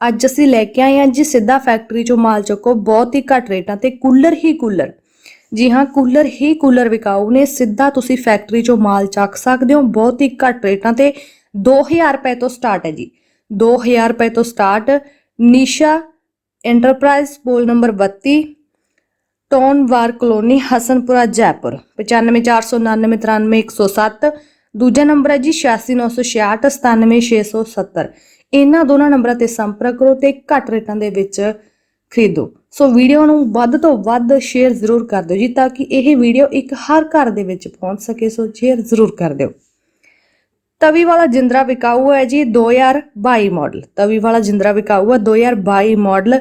ਅੱਜ ਅਸੀਂ ਲੈ ਕੇ ਆਏ ਹਾਂ ਜੀ ਸਿੱਧਾ ਫੈਕਟਰੀ 'ਚੋਂ ਮਾਲ ਚੱਕੋ, ਬਹੁਤ ਹੀ ਘੱਟ ਰੇਟਾਂ ਤੇ ਕੂਲਰ ਹੀ ਕੂਲਰ। ਜੀ ਹਾਂ, ਕੂਲਰ ਹੀ ਕੂਲਰ ਵਿਕਾਊ ਨੇ, ਸਿੱਧਾ ਤੁਸੀਂ ਫੈਕਟਰੀ 'ਚੋਂ ਮਾਲ ਚੱਕ ਸਕਦੇ ਹੋ, ਬਹੁਤ ਹੀ ਘੱਟ ਰੇਟਾਂ ਤੇ 2000 ਰੁਪਏ ਤੋਂ ਸਟਾਰਟ ਹੈ ਜੀ। 2000 ਰੁਪਏ ਤੋਂ start Nisha enterprise pole number 32 ਟੌਨਵਾਰ ਕਲੋਨੀ, ਹਸਨਪੁਰਾ, ਜੈਪੁਰ 9549993107 ਦੂਜਾ ਨੰਬਰ ਹੈ ਜੀ 8696 97670 ਇਹਨਾਂ ਦੋਨਾਂ ਨੰਬਰਾਂ ਤੇ ਸੰਪਰਕ ਕਰੋ ਤੇ ਘੱਟ ਰੇਟਾਂ ਦੇ ਵਿੱਚ ਖਰੀਦੋ। ਸੋ ਵੀਡੀਓ ਨੂੰ ਵੱਧ ਤੋਂ ਵੱਧ ਸ਼ੇਅਰ ਜ਼ਰੂਰ ਕਰ ਦਿਓ ਜੀ ਤਾਂ ਕਿ ਇਹ ਵੀਡੀਓ ਇੱਕ ਹਰ ਘਰ ਦੇ ਵਿੱਚ ਪਹੁੰਚ ਸਕੇ, ਸੋ ਸ਼ੇਅਰ ਜ਼ਰੂਰ ਕਰ ਦਿਓ। ਤਵੀ ਵਾਲਾ ਜਿੰਦਰਾ ਵਿਕਾਊ ਹੈ ਜੀ 2022 ਮਾਡਲ। ਤਵੀ ਵਾਲਾ ਜਿੰਦਰਾ ਵਿਕਾਊ ਹੈ 2022 ਮਾਡਲ।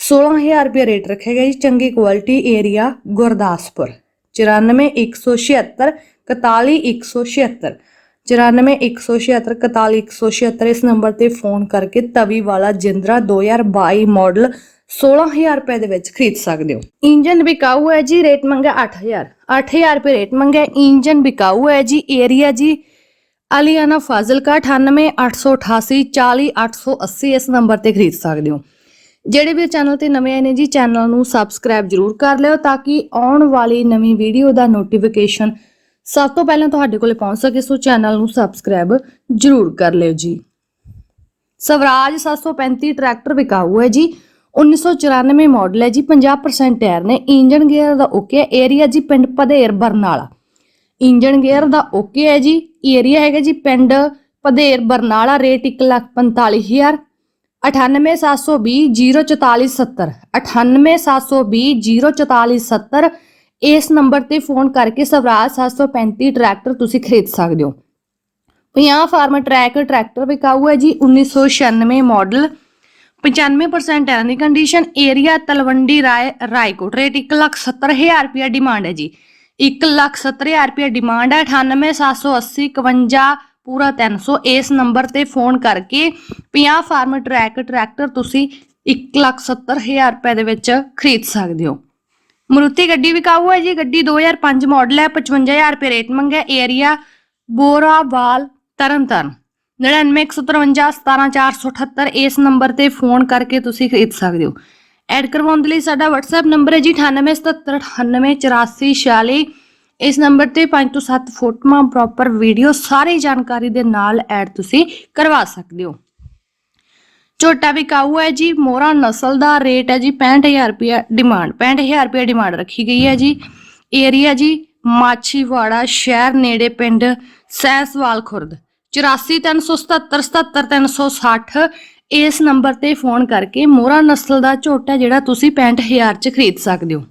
16000 ਰੁਪਏ ਰੇਟ ਰੱਖਿਆ ਗਿਆ ਜੀ, ਚੰਗੀ ਕੁਆਲਿਟੀ ਏਰੀਆ ਗੁਰਦਾਸਪੁਰ। 94176 41176 94176 41176 ਇਸ ਨੰਬਰ ਤੇ ਫੋਨ ਕਰਕੇ ਤਵੀ ਵਾਲਾ ਜਿੰਦਰਾ 2022 ਮਾਡਲ 16000 ਰੁਪਏ ਦੇ ਵਿੱਚ ਖਰੀਦ ਸਕਦੇ ਹੋ। ਇੰਜਨ ਵਿਕਾਊ ਹੈ ਜੀ, ਰੇਟ ਮੰਗਾ 8000 8000 ਰੁਪਏ ਰੇਟ ਮੰਗਾ ਇੰਜਨ ਵਿਕਾਊ ਹੈ ਜੀ, ਏਰੀਆ ਜੀ। ਅਲੀਆਨਾ ਫਾਜ਼ਿਲਕਾ 98888 40880 ਇਸ ਨੰਬਰ ਤੇ ਖਰੀਦ ਸਕਦੇ ਹੋ। ਜਿਹੜੇ ਵੀ ਚੈਨਲ ਤੇ ਨਵੇਂ ਆਏ ਨੇ ਜੀ, ਚੈਨਲ ਨੂੰ ਸਬਸਕ੍ਰਾਈਬ ਜਰੂਰ ਕਰ ਲਿਓ ਤਾਂ ਕਿ ਆਉਣ ਵਾਲੀ ਨਵੀਂ ਵੀਡੀਓ ਦਾ ਨੋਟੀਫਿਕੇਸ਼ਨ ਸਭ ਤੋਂ ਪਹਿਲਾਂ ਤੁਹਾਡੇ ਕੋਲੇ ਪਹੁੰਚ ਸਕੇ ਸੋ ਚੈਨਲ ਨੂੰ ਸਬਸਕ੍ਰਾਈਬ ਜਰੂਰ ਕਰ ਲਿਓ ਜੀ। ਸਵਰਾਜ 735 ਟਰੈਕਟਰ ਵਿਕਾਊ ਹੈ ਜੀ। 1994 ਮਾਡਲ ਹੈ ਜੀ। 50% ਟਾਇਰ ਨੇ। ਇੰਜਨ ਗੇਅਰ ਦਾ ਓਕੇ ਹੈ। ਏਰੀਆ ਜੀ ਪਿੰਡ ਪਧੇਰ ਬਰਨਾਲਾ। ਇੰਜਨ ਗੇਅਰ ਦਾ ਓਕੇ ਹੈ ਜੀ। ਏਰੀਆ ਹੈਗਾ ਜੀ ਪਿੰਡ ਪਧੇਰ ਬਰਨਾਲਾ। ਰੇਟ 145000 9872004470 9872004470 ਇਸ ਨੰਬਰ ਤੇ ਫੋਨ ਕਰਕੇ ਸਵਰਾਜ 735 ਟਰੈਕਟਰ ਤੁਸੀਂ ਖਰੀਦ ਸਕਦੇ ਹੋ। 50 ਫਾਰਮ ਟਰੈਕ, ਟਰੈਕਟਰ ਵਿਕਾਊ ਹੈ ਜੀ 1996 ਮਾਡਲ 95% ਟਾਇਰਾਂ ਦੀ condition area Talwandi Rai, Raikot rate 170000 ਰੁਪਿਆ ਡਿਮਾਂਡ ਹੈ ਜੀ। 170000 ਰੁਪਿਆ ਡਿਮਾਂਡ ਹੈ 98780 51 ਪੂਰਾ 300 ਇਸ ਨੰਬਰ ਤੇ ਫੋਨ ਕਰਕੇ 50 ਫਾਰਮ ਟਰੈਕ, ਟਰੈਕਟਰ ਤੁਸੀਂ 170000 ਰੁਪਏ ਦੇ ਵਿੱਚ ਖਰੀਦ ਸਕਦੇ ਹੋ। ਮਰੂਤੀ ਗੱਡੀ ਵਿਕਾਊ ਹੈ ਜੀ? ਗੱਡੀ 2005 ਮਾਡਲ ਹੈ 55000 ਰੁਪਏ ਰੇਟ ਮੰਗਿਆ, ਏਰੀਆ ਬੋਰਾਵਾਲ ਤਰਨਤਾਰਨ। 9915517478 ਇਸ ਨੰਬਰ ਤੇ ਫੋਨ ਕਰਕੇ ਤੁਸੀਂ ਖਰੀਦ ਸਕਦੇ ਹੋ। ਐਡ ਕਰਵਾਉਣ ਦੇ ਲਈ ਸਾਡਾ WhatsApp ਨੰਬਰ ਹੈ ਜੀ 9877988446 ਇਸ ਨੰਬਰ ਤੇ 5 ਤੋਂ 7 ਫੋਟੋਆਂ ਪ੍ਰੋਪਰ ਵੀਡੀਓ ਸਾਰੀ ਜਾਣਕਾਰੀ ਦੇ ਨਾਲ ਐਡ ਤੁਸੀਂ ਕਰਵਾ ਸਕਦੇ ਹੋ। ਝੋਟਾ ਵਿਕਾਊ ਹੈ ਜੀ, ਮੋਹਰਾ ਨਸਲ ਦਾ ਰੇਟ ਹੈ ਜੀ 65000 ਰੁਪਏ ਡਿਮਾਂਡ 65000 ਰੁਪਏ ਡਿਮਾਂਡ ਰੱਖੀ ਗਈ ਹੈ ਜੀ। ਏਰੀਆ ਜੀ, ਮਾਛੀਵਾੜਾ ਸ਼ਹਿਰ ਨੇੜੇ ਪਿੰਡ ਸੈਸਵਾਲ ਖੁਰਦ 8437777360 ਇਸ ਨੰਬਰ ਤੇ ਫੋਨ ਕਰਕੇ ਮੋਹਰਾ ਨਸਲ ਦਾ ਝੋਟਾ ਜਿਹੜਾ ਤੁਸੀਂ 65000 ਚ ਖਰੀਦ ਸਕਦੇ ਹੋ।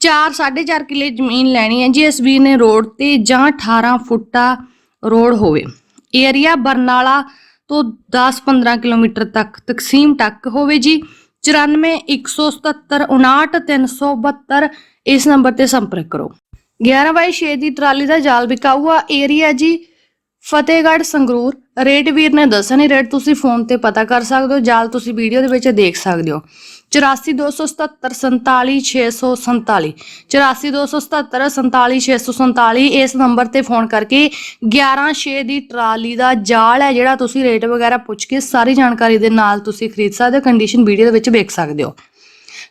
4 4.5 ਕਿੱਲੇ ਜ਼ਮੀਨ ਲੈਣੀ ਹੈ ਜੀ, ਇਸ ਵੀਰ ਨੇ ਰੋਡ ਤੇ ਜਾਂ 18 ਫੁੱਟਾ ਰੋਡ ਹੋਵੇ। ਏਰੀਆ ਬਰਨਾਲਾ ਤੋਂ 10-15 ਕਿਲੋਮੀਟਰ ਤੱਕ ਤਕਸੀਮ ਤੱਕ ਹੋਵੇ ਜੀ। 9417759372 ਇਸ ਨੰਬਰ ਤੇ ਸੰਪਰਕ ਕਰੋ। 11 ਬਾਈ 6 ਦੀ ਟਰਾਲੀ ਦਾ ਜਾਲ ਵਿਕਾਊਆ ਏਰੀਆ ਜੀ। ਫਤਿਹਗੜ੍ਹ, ਸੰਗਰੂਰ। ਰੇਟ ਵੀਰ ਨੇ ਦੱਸਿਆ ਨਹੀਂ ਰੇਟ ਤੁਸੀਂ ਫੋਨ ਤੇ ਪਤਾ ਕਰ ਸਕਦੇ ਹੋ, ਜਾਲ ਤੁਸੀਂ ਵੀਡੀਓ ਦੇ ਵਿੱਚ ਦੇਖ ਸਕਦੇ ਹੋ। 8427747647 8427747647 ਇਸ ਨੰਬਰ ਤੇ ਫੋਨ ਕਰਕੇ 116 ਦੀ ਟਰਾਲੀ ਦਾ ਜਾਲ ਹੈ, ਜਿਹੜਾ ਤੁਸੀਂ ਰੇਟ ਵਗੈਰਾ ਪੁੱਛ ਕੇ ਸਾਰੀ ਜਾਣਕਾਰੀ ਦੇ ਨਾਲ ਤੁਸੀਂ ਖਰੀਦ ਸਕਦੇ ਹੋ ਕੰਡੀਸ਼ਨ ਵੀਡੀਓ ਦੇ ਵਿੱਚ ਵੇਖ ਸਕਦੇ ਹੋ।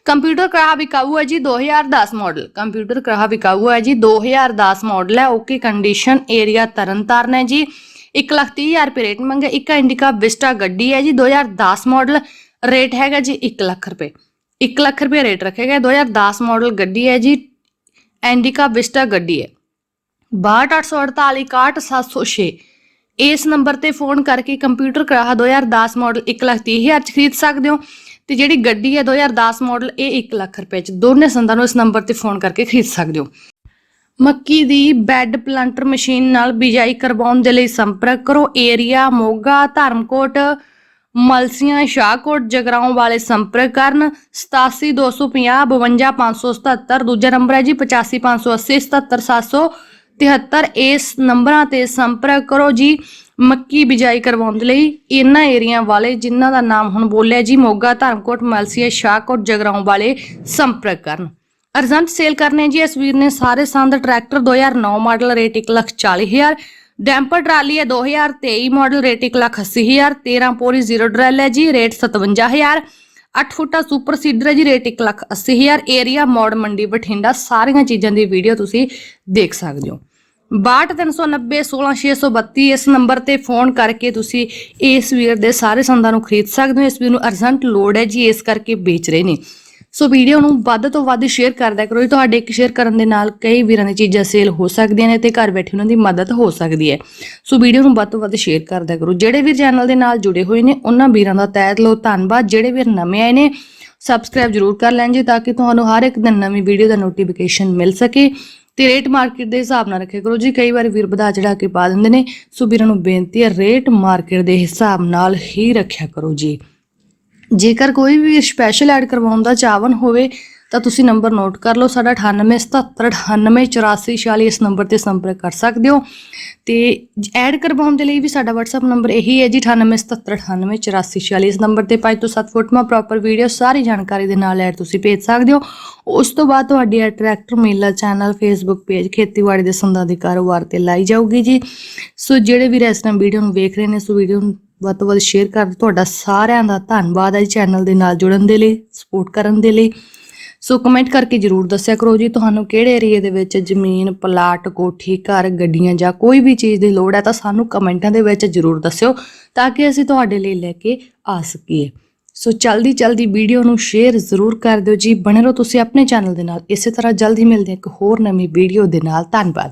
ਕੰਪਿਊਟਰ ਕਰਾਹਾ ਵਿਕਾਊ ਹੈ ਜੀ 2010 ਮਾਡਲ ਕੰਪਿਊਟਰ ਕਰਾਹਾ ਵਿਕਾਊ ਹੈ ਜੀ 2010 ਮਾਡਲ ਹੈ, ਓਕੇ ਕੰਡੀਸ਼ਨ ਏਰੀਆ ਤਰਨਤਾਰਨ ਹੈ ਜੀ। 130000 ਰੁਪਏ ਰੇਟ ਮੰਗੇ, ਇੱਕ ਇੰਡੀਕਾ ਵਿਸਟਾ ਗੱਡੀ ਹੈ ਜੀ 2010 ਮਾਡਲ ਰੇਟ ਹੈਗਾ ਜੀ 1 ਲੱਖ ਰੁਪਏ। 1 ਲੱਖ ਰੁਪਏ ਰੇਟ ਰੱਖਿਆ ਗਿਆ 2010 ਮਾਡਲ ਗੱਡੀ ਹੈ ਜੀ। ਇੰਡੀਕਾ ਵਿਸਟਾ ਗੱਡੀ ਹੈ। 6284861706 ਇਸ ਨੰਬਰ ਤੇ ਫੋਨ ਕਰਕੇ ਕੰਪਿਊਟਰ ਕਰਾਹਾ 2010 ਮਾਡਲ 130000 ਚ ਖਰੀਦ ਸਕਦੇ ਹੋ। ਤੇ ਜਿਹੜੀ ਗੱਡੀ ਹੈ 2010 ਮਾਡਲ ਇਹ 1 ਲੱਖ ਰੁਪਏ ਚ। ਦੋਨੇ ਸੰਦਾਂ ਨੂੰ ਇਸ ਨੰਬਰ ਤੇ ਫੋਨ ਕਰਕੇ ਖਰੀਦ ਸਕਦੇ ਹੋ। ਮੱਕੀ ਦੀ ਬੈੱਡ ਪਲਾਂਟਰ ਮਸ਼ੀਨ ਨਾਲ ਬਿਜਾਈ ਕਰਵਾਉਣ ਦੇ ਲਈ ਸੰਪਰਕ ਕਰੋ। ਏਰੀਆ ਮੋਗਾ, ਧਰਮਕੋਟ ਮਲਸੀਆਂ ਸ਼ਾਹਕੋਟ ਜਗਰਾਉਂ ਵਾਲੇ ਸੰਪਰਕ ਕਰਨ 8725 52577 ਦੂਜਾ ਨੰਬਰ ਹੈ ਜੀ 8580 77773 ਇਸ ਨੰਬਰਾਂ ਤੇ ਸੰਪਰਕ ਕਰੋ ਜੀ, ਮੱਕੀ ਬਿਜਾਈ ਕਰਵਾਉਣ ਦੇ ਲਈ। ਇਹਨਾਂ ਏਰੀਆ ਵਾਲੇ ਜਿਨ੍ਹਾਂ ਦਾ ਨਾਮ ਹੁਣ ਬੋਲਿਆ ਜੀ, ਮੋਗਾ, ਧਰਮਕੋਟ, ਮਲਸੀਆ, ਸ਼ਾਹਕੋਟ, ਜਗਰਾਉਂ ਵਾਲੇ ਸੰਪਰਕ ਕਰਨ। ਅਰਜੰਟ ਸੇਲ ਕਰਨੇ ਜੀ, ਇਸ ਵੀਰ ਨੇ ਸਾਰੇ ਸੰਦ tractor 2009 model rate 140000 damper trolley ਹੈ 2023 ਮਾਡਲ, ਰੇਟ 180000 13 ਪੋਰੀ ਜ਼ੀਰੋ ਡਰੈਲ ਹੈ ਜੀ, ਰੇਟ 57000 8 ਫੁੱਟਾ ਸੁਪਰ ਸੀਡਰ ਹੈ ਜੀ, ਰੇਟ 180000 ਏਰੀਆ, ਮੋੜ, ਮੰਡੀ, ਬਠਿੰਡਾ, ਸਾਰੀਆਂ ਚੀਜ਼ਾਂ ਦੀ ਵੀਡੀਓ ਤੁਸੀਂ ਦੇਖ ਸਕਦੇ ਹੋ। 62390 16632 ਇਸ ਨੰਬਰ ਤੇ ਫੋਨ ਕਰਕੇ ਤੁਸੀਂ ਇਸ ਵੀਰ ਦੇ ਸਾਰੇ ਸੰਦਾਂ ਨੂੰ ਖਰੀਦ ਸਕਦੇ ਹੋ, ਇਸ ਵੀਰ ਨੂੰ ਅਰਜੈਂਟ ਲੋੜ ਹੈ ਜੀ, ਇਸ ਕਰਕੇ ਵੇਚ ਰਹੇ ਨੇ। ਸੋ ਵੀਡੀਓ ਨੂੰ ਵੱਧ ਤੋਂ ਵੱਧ ਸ਼ੇਅਰ ਕਰਦਿਆ ਕਰੋ। ਜੀ ਤੁਹਾਡੇ ਇੱਕ ਸ਼ੇਅਰ ਕਰਨ ਦੇ ਨਾਲ ਕਈ ਵੀਰਾਂ ਦੀ ਚੀਜ਼ਾਂ ਸੇਲ ਹੋ ਸਕਦੀਆਂ ਨੇ ਤੇ ਘਰ ਬੈਠੇ ਉਹਨਾਂ ਦੀ ਮਦਦ ਹੋ ਸਕਦੀ ਹੈ। ਸੋ ਵੀਡੀਓ ਨੂੰ ਵੱਧ ਤੋਂ ਵੱਧ ਸ਼ੇਅਰ ਕਰਦਿਆ ਕਰੋ। ਜਿਹੜੇ ਵੀ ਚੈਨਲ ਦੇ ਨਾਲ ਜੁੜੇ ਹੋਏ ਨੇ, ਉਹਨਾਂ ਵੀਰਾਂ ਦਾ ਤਹਿ ਦਿਲੋਂ ਧੰਨਵਾਦ। ਜਿਹੜੇ ਵੀਰ ਨਵੇਂ ਆਏ ਨੇ ਸਬਸਕ੍ਰਾਈਬ ਜਰੂਰ ਕਰ ਲੈਣ ਜੀ ਤਾਂ ਕਿ ਤੁਹਾਨੂੰ ਹਰ ਇੱਕ ਦਿਨ ਨਵੀਂ ਵੀਡੀਓ ਦਾ ਨੋਟੀਫਿਕੇਸ਼ਨ ਮਿਲ ਸਕੇ। ਤੇ ਰੇਟ ਮਾਰਕੀਟ ਦੇ ਹਿਸਾਬ ਨਾਲ ਰੱਖਿਆ ਕਰੋ ਜੀ। ਕਈ ਵਾਰ ਵੀਰ ਵਧਾ ਚੜਾ ਕੇ ਪਾ ਦਿੰਦੇ ਨੇ। ਸੋ ਵੀਰਾਂ ਨੂੰ ਬੇਨਤੀ ਹੈ ਰੇਟ ਮਾਰਕੀਟ ਦੇ ਹਿਸਾਬ ਨਾਲ ਹੀ ਰੱਖਿਆ ਕਰੋ ਜੀ। ਜੇਕਰ ਕੋਈ ਵੀ ਸਪੈਸ਼ਲ ਐਡ ਕਰਵਾਉਣ ਦਾ ਚਾਹਵਨ ਹੋਵੇ, ਤਾਂ ਤੁਸੀਂ ਨੰਬਰ ਨੋਟ ਕਰ ਲਓ, ਸਾਡਾ 9877988446 ਇਸ ਨੰਬਰ ਤੇ ਸੰਪਰਕ ਕਰ ਸਕਦੇ ਹੋ। ਤੇ ਐਡ ਕਰਵਾਉਣ ਦੇ ਲਈ ਵੀ ਸਾਡਾ WhatsApp ਨੰਬਰ ਇਹੀ ਹੈ ਜੀ 9877988446 ਇਸ ਨੰਬਰ ਤੇ 5 ਤੋਂ 7 ਫੁੱਟ ਮਾ ਪ੍ਰੋਪਰ ਵੀਡੀਓ ਸਾਰੀ ਜਾਣਕਾਰੀ ਦੇ ਨਾਲ ਐਡ ਤੁਸੀਂ ਭੇਜ ਸਕਦੇ ਹੋ। ਉਸ ਤੋਂ ਬਾਅਦ ਤੁਹਾਡੀ ਟਰੈਕਟਰ ਮੇਲਾ ਚੈਨਲ ਫੇਸਬੁੱਕ ਪੇਜ ਖੇਤੀਬਾੜੀ ਦੇ ਸੰਦਾਂ ਦੇ ਕਾਰੋਬਾਰ ਤੇ ਲਾਈ ਜਾਊਗੀ ਜੀ। ਸੋ ਜਿਹੜੇ ਵੀ ਇਸ ਟਾਈਮ ਵੀਡੀਓ ਨੂੰ ਵੇਖ ਰਹੇ ਨੇ, ਸੋ ਵੀਡੀਓ ਨੂੰ ਵੱਧ ਤੋਂ ਵੱਧ ਸ਼ੇਅਰ ਕਰ ਦਿਓ। ਤੁਹਾਡਾ ਸਾਰਿਆਂ ਦਾ ਧੰਨਵਾਦ ਹੈ ਜੀ ਚੈਨਲ ਦੇ ਨਾਲ ਜੁੜਨ ਦੇ ਲਈ ਸਪੋਰਟ ਕਰਨ ਦੇ ਲਈ। ਸੋ ਕਮੈਂਟ ਕਰਕੇ ਜਰੂਰ ਦੱਸਿਆ ਕਰੋ ਜੀ, ਤੁਹਾਨੂੰ ਕਿਹੜੇ ਏਰੀਆ ਦੇ ਵਿੱਚ ਜ਼ਮੀਨ ਪਲਾਟ ਕੋਠੀ, ਘਰ, ਗੱਡੀਆਂ ਜਾਂ ਕੋਈ ਵੀ ਚੀਜ਼ ਦੀ ਲੋੜ ਹੈ ਤਾਂ ਸਾਨੂੰ ਕਮੈਂਟਾਂ ਦੇ ਵਿੱਚ ਜਰੂਰ ਦੱਸਿਓ ਤਾਂ ਕਿ ਅਸੀਂ ਤੁਹਾਡੇ ਲਈ ਲੈ ਕੇ ਆ ਸਕੀਏ। ਸੋ ਜਲਦੀ ਜਲਦੀ ਵੀਡੀਓ ਨੂੰ ਸ਼ੇਅਰ ਜ਼ਰੂਰ ਕਰ ਦਿਓ ਜੀ। ਬਣੇ ਰਹੋ ਤੁਸੀਂ ਆਪਣੇ ਚੈਨਲ ਦੇ ਨਾਲ। ਇਸੇ ਤਰ੍ਹਾਂ ਜਲਦੀ ਮਿਲਦੇ ਹਾਂ ਇੱਕ ਹੋਰ ਨਵੀਂ ਵੀਡੀਓ ਦੇ ਨਾਲ। ਧੰਨਵਾਦ।